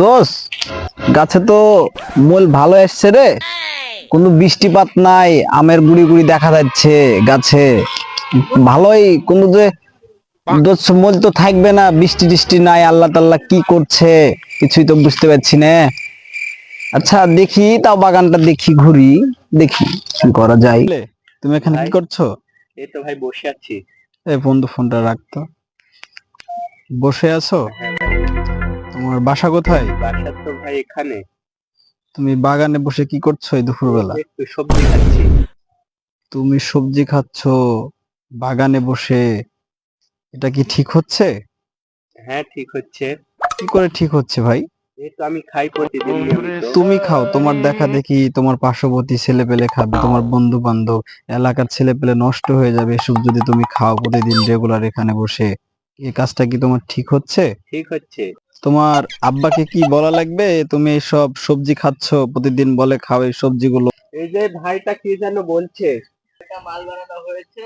দোষ গাছে তো মূল ভালো এসছে রে। কোনো বৃষ্টিপাত নাই, আমের গুড়ি গুড়ি দেখা যাচ্ছে গাছে। ভালোই কোনো যে দোষ মূল তো থাকবে না, বৃষ্টি টিষ্টি নাই, আল্লাহ তাল্লাহ কি করছে? কিছুই তো বুঝতে পারছি না। আচ্ছা দেখি তাও বাগানটা দেখি ঘুরি দেখি কি করা যায়। তুমি এখানে কি করছ? এই তো ভাই বসে আছি। এই বন্ধু ফোনটা রাখতো বসে আছো? হ্যাঁ তোমার বাসা কোথায়? বাসা তো ভাই এখানে। তুমি বাগানে বসে কি করছ এই দুপুরবেলা? একটু সবজি খাচ্ছি। তুমি সবজি খাচ্ছ বাগানে বসে। এটা কি ঠিক হচ্ছে? হ্যাঁ ঠিক হচ্ছে। কি করে ঠিক হচ্ছে ভাই? আমি খাই প্রতিদিন তুমি খাও তোমার দেখা দেখি তোমার পার্শ্ববর্তী ছেলে পেলে খাবে তোমার বন্ধু বান্ধব এলাকার ছেলে পেলে নষ্ট হয়ে যাবে এসব যদি তুমি খাও প্রতিদিন রেগুলার এখানে বসে এই কাজটা কি তোমার ঠিক হচ্ছে? ঠিক হচ্ছে। তোমার আব্বাকে কি বলা লাগবে? তুমি এইসব সবজি খাচ্ছ প্রতিদিন বলে খাও এই সবজিগুলো। এই যে ভাইটা কি যেন বলছে? মাল বানানো হয়েছে।